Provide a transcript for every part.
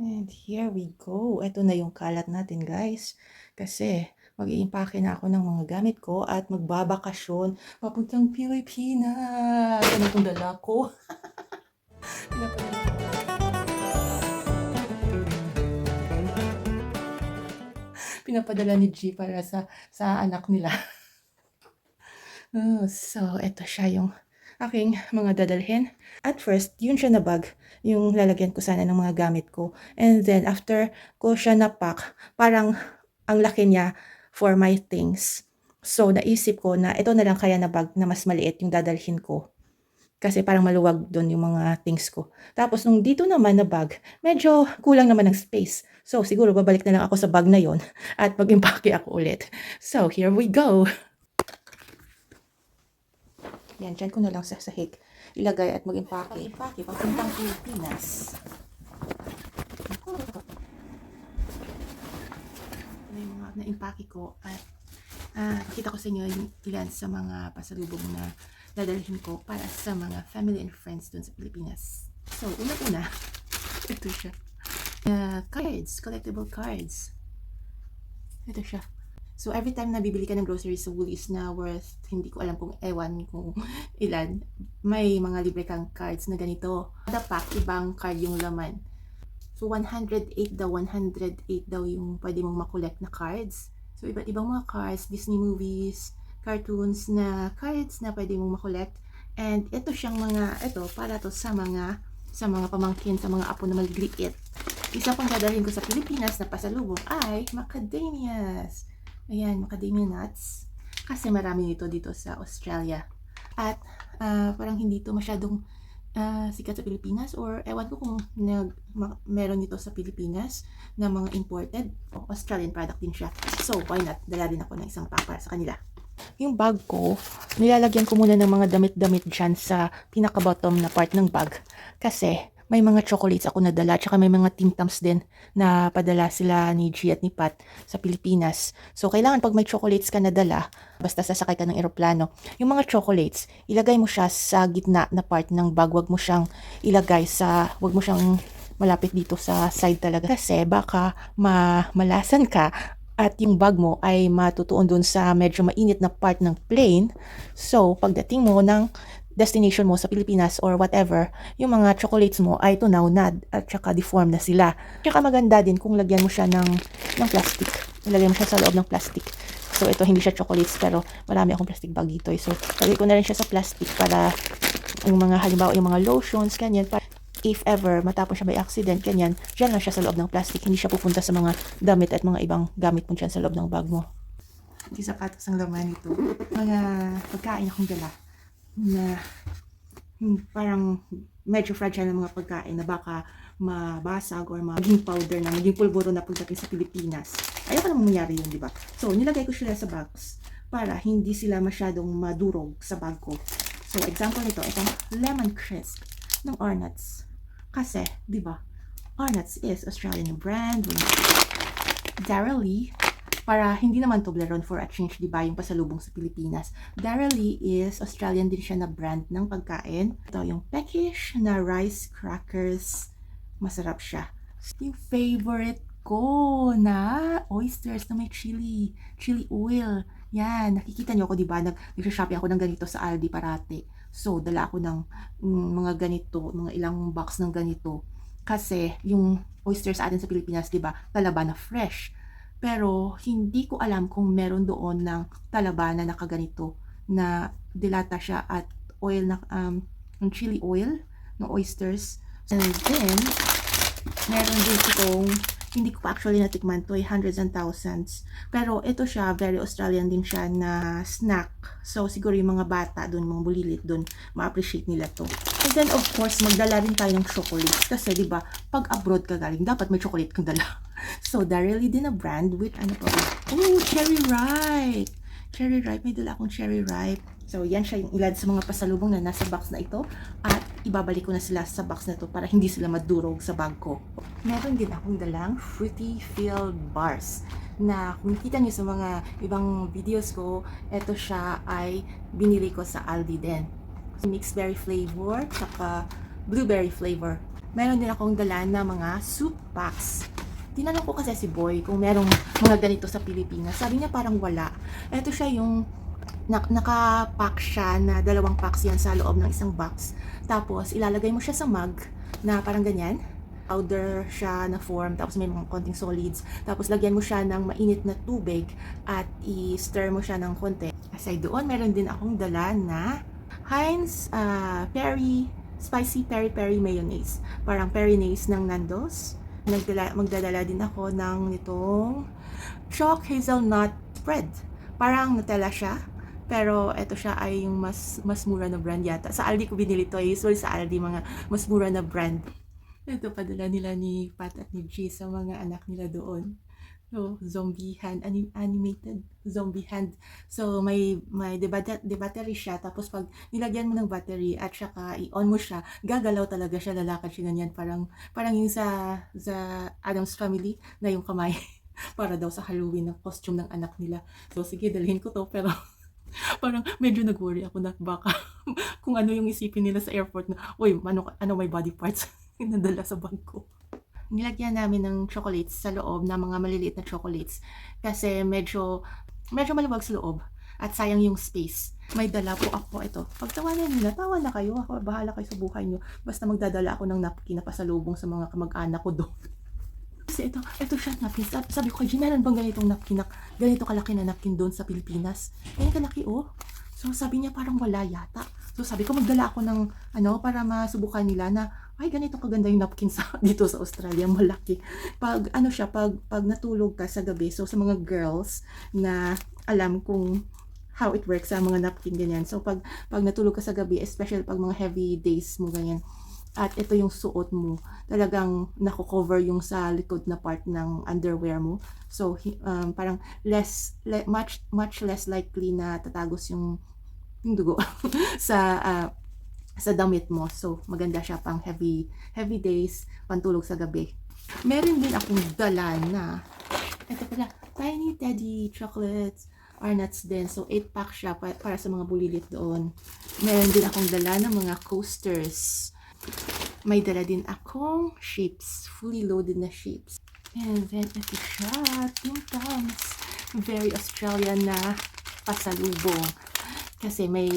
And here we go. Ito na yung kalat natin, guys. Kasi mag-iimpake na ako ng mga gamit ko at magbabakasyon papuntang Pilipinas. Ano itong dala ko? Pinapadala ko. Pinapadala ni G para sa sa anak nila. Oh, so, ito siya yung aking mga dadalhin. At first, yun siya na bag, yung lalagyan ko sana ng mga gamit ko. And then, after ko siya na-pack, parang ang laki niya for my things. So, naisip ko na ito na lang kaya na bag na mas maliit yung dadalhin ko. Kasi parang maluwag doon yung mga things ko. Tapos, nung dito naman na bag, medyo kulang naman ng space. So, siguro babalik na lang ako sa bag na yon at mag-impake ako ulit. So, here we go! Yan, dyan ko na lang sa sahig ilagay at mag-impake. Mag-impake, papuntang Pilipinas. Ano yung mga na-impake ko at ah, pakita ko sa inyo yung ilan sa mga pasalubong na dadalhin ko para sa mga family and friends dun sa Pilipinas. So, una-una, ito siya. Ah, cards, collectible cards. Ito siya. So, every time na bibili ka ng groceries sa Woolies na worth, hindi ko alam kung ewan kung ilan, may mga libre kang cards na ganito. Kada pack, ibang card yung laman. So, 108 daw, 108 daw yung pwede mong makolect na cards. So, iba't ibang mga cards, Disney movies, cartoons na cards na pwede mong makolect. And ito siyang mga, ito, para to sa mga, sa mga pamangkin, sa mga apo na maliliit. Isa pang dadalhin ko sa Pilipinas na pasalubong ay macadamias. Ayan, macadamia nuts. Kasi marami nito dito sa Australia. At ah, parang hindi to masyadong ah, sikat sa Pilipinas or ewan ko kung nag, ma- meron nito sa Pilipinas na mga imported o Australian product din siya. So, why not? Dala din ako ng isang pack para sa kanila. Yung bag ko, nilalagyan ko muna ng mga damit-damit dyan sa pinaka-bottom na part ng bag. Kasi may mga chocolates ako nadala, tsaka may mga Tim Tams din na padala sila ni G at ni Pat sa Pilipinas. So, kailangan pag may chocolates ka nadala, basta sasakay ka ng eroplano, yung mga chocolates, ilagay mo siya sa gitna na part ng bag. Wag mo siyang ilagay sa, wag mo siyang malapit dito sa side talaga. Kasi baka ma malasan ka at yung bag mo ay matutuon dun sa medyo mainit na part ng plane. So, pagdating mo ng destination mo sa Pilipinas or whatever, yung mga chocolates mo ay tunaw na at saka deform na sila. Tsaka maganda din kung lagyan mo siya ng, ng plastic. Ilagay mo siya sa loob ng plastic. So, ito hindi siya chocolates pero marami akong plastic bag dito. eh. So, lagay ko na rin siya sa plastic para yung mga halimbawa yung mga lotions, ganyan, para if ever matapos siya by accident, ganyan, dyan lang siya sa loob ng plastic. Hindi siya pupunta sa mga damit at mga ibang gamit mo dyan sa loob ng bag mo. Hindi sapatos ang laman nito. Mga pagkain akong dala na parang medyo fragile na mga pagkain na baka mabasag or maging powder na, maging pulburo na pagdating sa Pilipinas. Ayoko namang mangyari yun, di ba? So, nilagay ko sila sa box para hindi sila masyadong madurog sa bag ko. So, example nito, itong lemon crisp ng Arnott's. Kasi, di ba, Arnott's is Australian brand. Dara Lee, para hindi naman Toblerone for a change, di ba, yung pasalubong sa Pilipinas. Dara Lee is Australian din siya na brand ng pagkain. Ito yung Peckish na rice crackers. Masarap siya. Yung favorite ko na oysters na may chili. Chili oil. Yan, nakikita niyo ako, di ba? Nag, nag-shopping ako ng ganito sa Aldi parate. So, dala ako ng mm, mga ganito, mga ilang box ng ganito. Kasi, yung oyster sa atin sa Pilipinas, di ba, talaba na fresh. Pero, hindi ko alam kung meron doon ng talaba na nakaganito na dilata siya at oil na, um, yung chili oil ng oysters. And then, meron din itong hindi ko pa actually natikman to, eh, hundreds and thousands. Pero ito siya, very Australian din siya na snack. So siguro yung mga bata doon, mga bulilit doon, ma-appreciate nila to. And then of course, magdala rin tayo ng chocolates. Kasi di ba pag abroad ka galing, dapat may chocolate kang dala. So, Darely din na brand with ano ba? Oh, Cherry Ripe! Cherry Ripe, may dala akong Cherry Ripe. So, yan siya yung ilan sa mga pasalubong na nasa box na ito. At ibabalik ko na sila sa box na to para hindi sila madurog sa bag ko. Meron din akong dalang Fruity Filled Bars na kung kita niyo sa mga ibang videos ko, ito siya ay binili ko sa Aldi din. Mixed berry flavor, saka blueberry flavor. meron din akong dala na mga soup packs. Tinanong ko kasi si Boy kung merong mga ganito sa Pilipinas. Sabi niya parang wala. Ito siya yung na, naka-pack siya na dalawang packs yan sa loob ng isang box. Tapos ilalagay mo siya sa mug na parang ganyan. Powder siya na form, tapos may mga konting solids. Tapos lagyan mo siya ng mainit na tubig at i-stir mo siya ng konti. Aside doon, meron din akong dala na Heinz uh, Peri Spicy Peri Peri Mayonnaise. Parang Perinaise ng Nando's. Nagdala, magdadala din ako ng nitong Chalk Hazelnut Spread. Parang Nutella siya. Pero ito siya ay yung mas mas mura na brand yata. Sa Aldi ko binili to. Usually sa Aldi mga mas mura na brand. Ito padala nila ni Pat at ni G sa mga anak nila doon. So, zombie hand, anim- animated zombie hand. So, may, may de, bat- de battery siya. Tapos, pag nilagyan mo ng battery at saka i-on mo siya, gagalaw talaga siya, lalakad siya ganyan. Parang, parang yung sa, sa Adam's Family na yung kamay. Para daw sa Halloween ng costume ng anak nila. So, sige, dalhin ko to. Pero, parang medyo nag-worry ako na baka kung ano yung isipin nila sa airport na, uy, ano, ano may body parts nadala sa bag ko. Nilagyan namin ng chocolates sa loob na mga maliliit na chocolates kasi medyo medyo maluwag sa loob at sayang yung space. May dala po ako ito. Pagtawanan nila, tawa na kayo. Ako, bahala kayo sa buhay nyo. Basta magdadala ako ng napkin na pasalubong sa mga kamag-anak ko doon. Kasi ito, ito siya napkin. Sabi, ko, meron bang ganitong napkin na, ganito kalaki na napkin doon sa Pilipinas? Ganyan kalaki, oh. So, sabi niya parang wala yata. So, sabi ko, magdala ako ng, ano, para masubukan nila na, ay, ganito kaganda yung napkin sa, dito sa Australia, malaki. Pag, ano siya, pag, pag natulog ka sa gabi, so sa mga girls na alam kung how it works sa mga napkin, ganyan. So, pag, pag natulog ka sa gabi, especially pag mga heavy days mo, ganyan, at ito yung suot mo, talagang nako-cover yung sa likod na part ng underwear mo. So, um, parang less, le- much, much less likely na tatagos yung, yung dugo sa, ah, sa damit mo. So, maganda siya pang heavy, heavy days, pantulog sa gabi. Meron din akong dala na, ito pala, tiny teddy chocolates, Arnott's din. So, 8 pack siya pa- para sa mga bulilit doon. Meron din akong dala ng mga coasters. May dala din akong shapes, fully loaded na shapes. And then, ito siya, Tim Tams. Very Australian na pasalubong. Kasi may,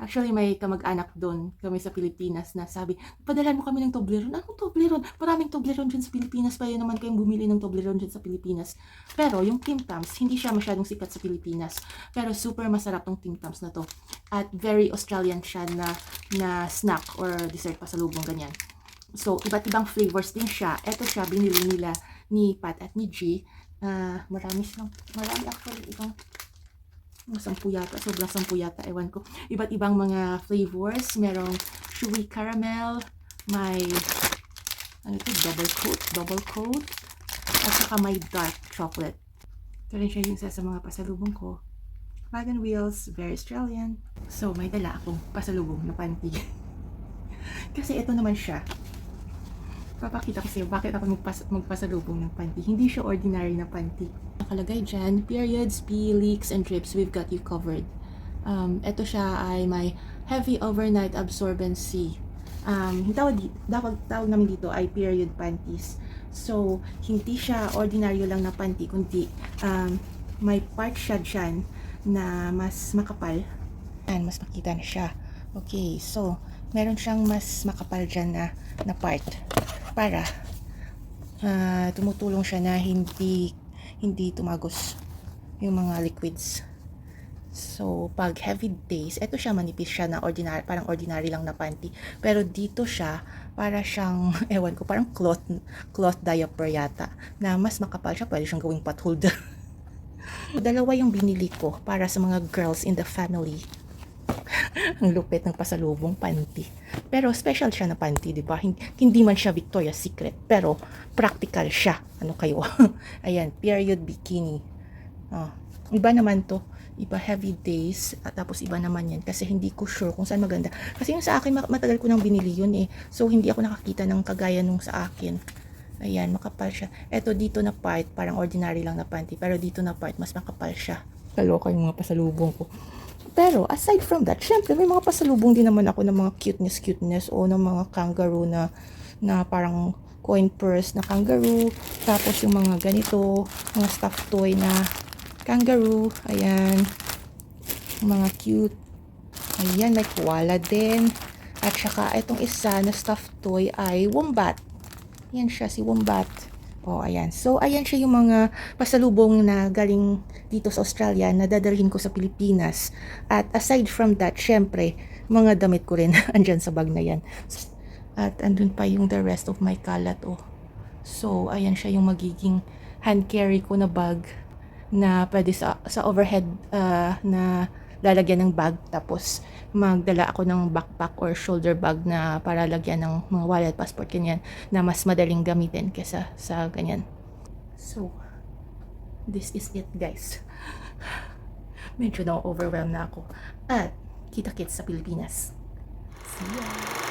actually may kamag-anak doon, kami sa Pilipinas, na sabi, padalan mo kami ng Toblerone. Anong Toblerone? Maraming Toblerone dyan sa Pilipinas. Pwede naman kayong bumili ng Toblerone dyan sa Pilipinas. Pero yung Tim Tams, hindi siya masyadong sikat sa Pilipinas. Pero super masarap tong Tim Tams na to. At very Australian siya na, na snack or dessert pasalubong ganyan. So, iba't ibang flavors din siya. Ito siya, binili nila ni Pat at ni G. Ah, marami siyang, marami actually ibang sampu yata, sobrang sampu yata, ewan ko. Iba't ibang mga flavors. Merong chewy caramel, may, ano ito, double coat, double coat, at saka may dark chocolate. Ito rin siya yung isa sa mga pasalubong ko. Wagon Wheels, very Australian. So, may dala akong pasalubong na panty. Kasi ito naman siya. Papakita ko sa'yo bakit ako magpas magpasalubong ng panty. Hindi siya ordinary na panty. Nakalagay dyan, periods, pee, leaks, and drips, we've got you covered. Um, ito siya ay may heavy overnight absorbency. Um, tawag, tawag, tawag namin dito ay period panties. So, hindi siya ordinaryo lang na panty, kundi um, may part siya dyan na mas makapal. Yan, mas makita na siya. Okay, so, meron siyang mas makapal dyan na, na part para ah, tumutulong siya na hindi hindi tumagos yung mga liquids. So, pag heavy days, eto siya manipis siya na ordinary, parang ordinary lang na panty. Pero dito siya, para siyang, ewan ko, parang cloth, cloth diaper yata, na mas makapal siya, pwede siyang gawing pot holder. Dalawa yung binili ko para sa mga girls in the family. Ang lupit ng pasalubong panty. Pero special siya na panty, di ba? Hin- Hindi man siya Victoria's Secret, pero practical siya. Ano kayo? Ayan, period bikini. Oh, iba naman to. Iba heavy days, at tapos iba naman yan. Kasi hindi ko sure kung saan maganda. Kasi yung sa akin, ma- matagal ko nang binili yun eh. So, hindi ako nakakita ng kagaya nung sa akin. Ayan, makapal siya. Eto, dito na part, parang ordinary lang na panty. Pero dito na part, mas makapal siya. Kaloka yung mga pasalubong ko. Pero, aside from that, syempre, may mga pasalubong din naman ako ng mga cuteness-cuteness o ng mga kangaroo na na parang coin purse na kangaroo. Tapos yung mga ganito, mga stuffed toy na kangaroo. Ayan. Mga cute. Ayan, may koala din. At saka itong isa na stuffed toy ay wombat. Yan siya, si wombat. O, ayan. So, ayan siya yung mga pasalubong na galing dito sa Australia na dadalhin ko sa Pilipinas. At aside from that, syempre, mga damit ko rin andyan sa bag na yan. At andun pa yung the rest of my kalat, oh. So, ayan siya yung magiging hand carry ko na bag na pwede sa, sa overhead ah, na lalagyan ng bag tapos magdala ako ng backpack or shoulder bag na para lagyan ng mga wallet, passport, ganyan na mas madaling gamitin kesa sa ganyan. So, this is it guys. Medyo na overwhelmed na ako. At kita-kits sa Pilipinas. See ya!